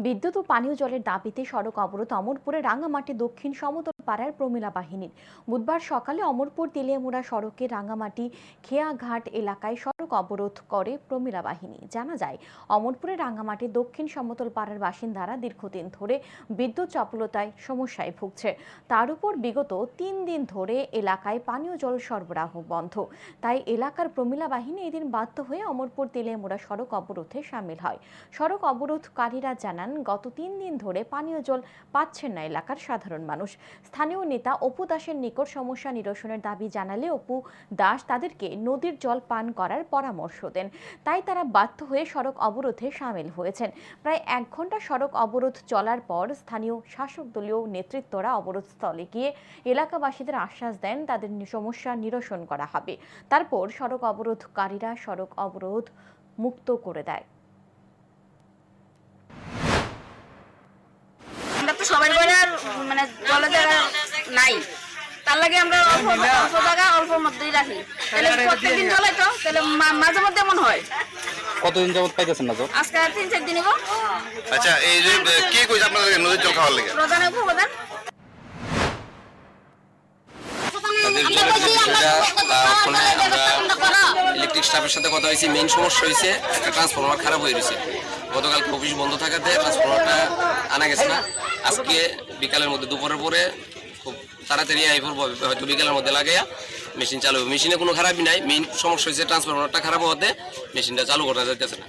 বিদ্যুৎ ও পানীয় জলের দাবিতে সড়ক অবরোধ অমরপুরে রাঙামাটি দক্ষিণ সমতল পাড়ার প্রমিলা বাহিনীর। বুধবার সকালে অমরপুর তেলিয়ামুড়া সড়কে রাঙামাটি খেয়াঘাট এলাকায় সড়ক অবরোধ করে প্রমিলা বাহিনী। জানা যায় অমরপুরে রাঙামাটি দক্ষিণ সমতল পাড়ার বাসিন্দারা দীর্ঘদিন ধরে বিদ্যুৎ চপলতায় সমস্যায় ভুগছে। তার উপর বিগত তিন দিন ধরে এলাকায় পানীয় জল সরবরাহ বন্ধ। তাই এলাকার প্রমিলা বাহিনী এদিন বাধ্য হয়ে অমরপুর তেলিয়ামুড়া সড়ক অবরোধে সামিল হয়। সড়ক অবরোধকারীরা জানান, গত তিন দিন ধরে পানীয় জল পাচ্ছেন না এলাকার সাধারণ মানুষ। স্থানীয় নেতা অপু দাসের নিকট সমস্যা নিরসনের দাবি জানালে অপু দাস তাদেরকে নদীর জল পান করার পরামর্শ দেন। তাই তারা বাধ্য হয়ে সড়ক অবরোধে সামিল হয়েছেন। প্রায় এক ঘণ্টা সড়ক অবরোধ চলার পর স্থানীয় শাসক দলীয় নেতৃত্বরা অবরোধস্থলে গিয়ে এলাকাবাসীদের আশ্বাস দেন তাদের সমস্যা নিরসন করা হবে। তারপর সড়ক অবরোধকারীরা সড়ক অবরোধ মুক্ত করে দেয়। সবাই মানে জলে জায়গা নাই তার লাগে আমরা অল্প অল্প জায়গা অল্প মধ্যেই রাখি। তাহলে প্রত্যেকদিন জলে তো তাহলে মা- মাঝে মধ্যে এমন হয়। কতদিন যাবত পাইতেছেন না তো আজকে তিন চার দিন আচ্ছা এই যে কে কইছে আপনাদের নদীর জল খাওয়ার লেগে? প্রধান উপপ্রধান। ইলেকট্রিক স্টাফের সাথে কথা হয়েছে মেইন সমস্যা হয়েছে একটা ট্রান্সফরমার খারাপ হয়ে রয়েছে। গতকাল অফিস বন্ধ থাকাতে ট্রান্সফরমারটা আনা গেছে না। আজকে বিকালের মধ্যে দুপুরের পরে খুব তাড়াতাড়ি আই পড়ব, হয়তো বিকালের মধ্যে লাগাইয়া মেশিন চালু মেশিনে কোনো খারাপই নাই। মেইন সমস্যা হয়েছে ট্রান্সফরমারটা খারাপ হওয়াতে মেশিনটা চালু করা যাইতেছে না।